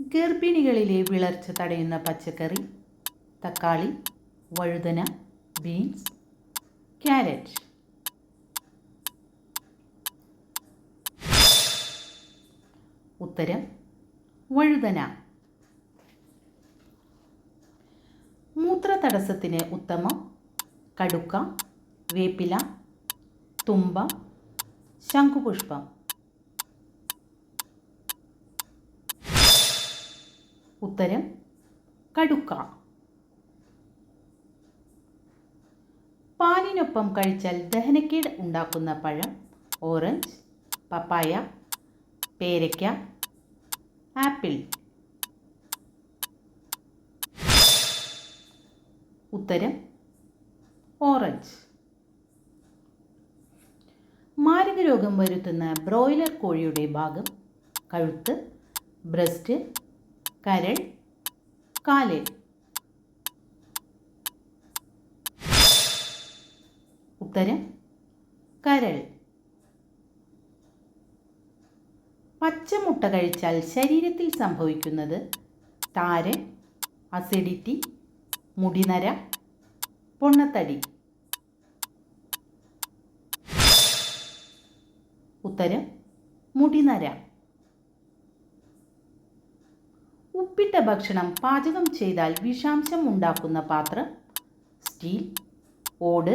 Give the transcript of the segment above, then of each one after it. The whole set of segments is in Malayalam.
ഗർഭിണികളിലെ വിളർച്ച തടയുന്ന പച്ചക്കറി തക്കാളി വഴുതന ബീൻസ് ക്യാരറ്റ്. ഉത്തരം വഴുതന. മൂത്രതടസ്സത്തിന് ഉത്തമം കടുക്ക വേപ്പില തുമ്പ ശംഖുപുഷ്പം. ഉത്തരം കടുക്ക. പാലിനൊപ്പം കഴിച്ചാൽ ദഹനക്കേട് ഉണ്ടാക്കുന്ന പഴം ഓറഞ്ച് പപ്പായ പേരയ്ക്ക ആപ്പിൾ. ഉത്തരം ഓറഞ്ച്. മാരക രോഗം വരുത്തുന്ന ബ്രോയിലർ കോഴിയുടെ ഭാഗം കഴുത്ത് ബ്രസ്റ്റ് കരൾ കാൽ. ഉത്തരം കരൾ. പച്ചമുട്ട കഴിച്ചാൽ ശരീരത്തിൽ സംഭവിക്കുന്നത് താരൻ അസിഡിറ്റി മുടിനര പൊണ്ണത്തടി. ഉത്തരം മുടിനര. ഉപ്പിട്ട ഭക്ഷണം പാചകം ചെയ്താൽ വിഷാംശം ഉണ്ടാക്കുന്ന പാത്രം സ്റ്റീൽ ഓട്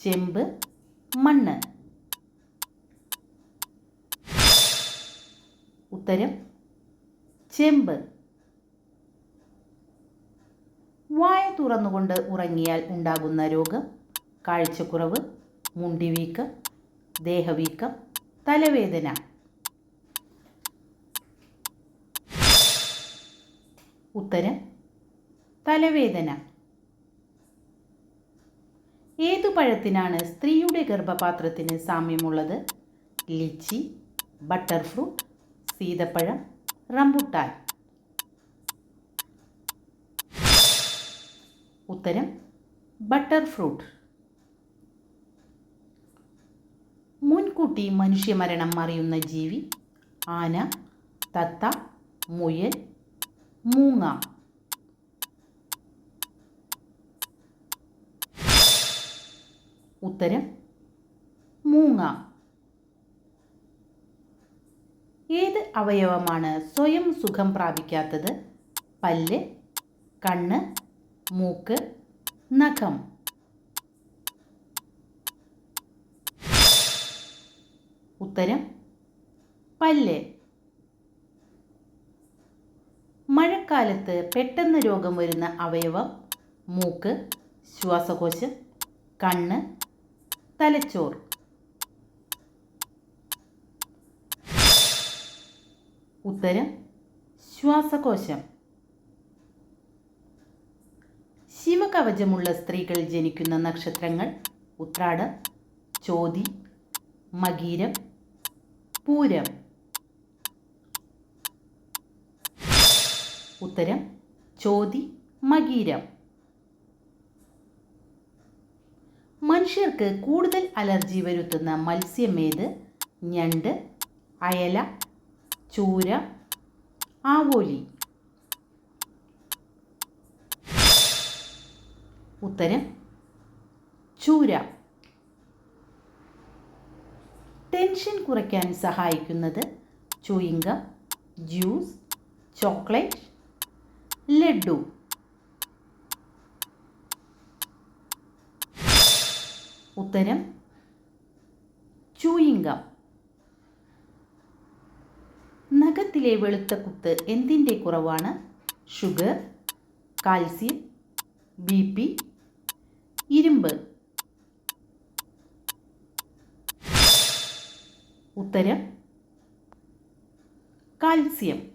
ചെമ്പ് മണ്ണ്. ഉത്തരം ചെമ്പ്. വായ തുറന്നുകൊണ്ട് ഉറങ്ങിയാൽ ഉണ്ടാകുന്ന രോഗം കാഴ്ചക്കുറവ് മുണ്ടിവീക്കം ദേഹവീക്കം തലവേദന. ഉത്തരം തലവേദന. ഏതു പഴത്തിനാണ് സ്ത്രീയുടെ ഗർഭപാത്രത്തിന് സാമ്യമുള്ളത്? ലിച്ചി ബട്ടർഫ്രൂട്ട് സീതപ്പഴം റംബുട്ടാൻ. ഉത്തരം ബട്ടർഫ്രൂട്ട്. മുൻകൂട്ടി മനുഷ്യമരണം അറിയുന്ന ജീവി ആന തത്ത മുയൽ മൂങ്ങ. ഉത്തരം മൂങ്ങ. ഏത് അവയവമാണ് സ്വയം സുഖം പ്രാപിക്കാത്തത്? പല്ല് കണ്ണ് മൂക്ക് നഖം. ഉത്തരം പല്ല്. മഴക്കാലത്ത് പെട്ടെന്ന് രോഗം വരുന്ന അവയവം മൂക്ക് ശ്വാസകോശം കണ്ണ് തലച്ചോർ ഉത്തരം ശ്വാസകോശം. ശിവകവചമുള്ള സ്ത്രീകൾ ജനിക്കുന്ന നക്ഷത്രങ്ങൾ ഉത്രാടം ചോതി മകീരം പൂരം. ഉത്തരം ചോതി മകീരം. മനുഷ്യർക്ക് കൂടുതൽ അലർജി വരുത്തുന്ന മത്സ്യമേത് ഞണ്ട് അയല ചൂര ആവോലി. ഉത്തരം ചൂര. ടെൻഷൻ കുറയ്ക്കാൻ സഹായിക്കുന്നത് ചൂയിങ്കം ജ്യൂസ് ചോക്ലേറ്റ് ലഡു. ഉത്തരം ചൂയിങ്കം. നഖത്തിലെ വെളുത്ത കുത്ത് എന്തിന്റെ കുറവാണ്? ഷുഗർ കാൽസ്യം ബി പി ഇരുമ്പ്. ഉത്തരം കാൽസ്യം.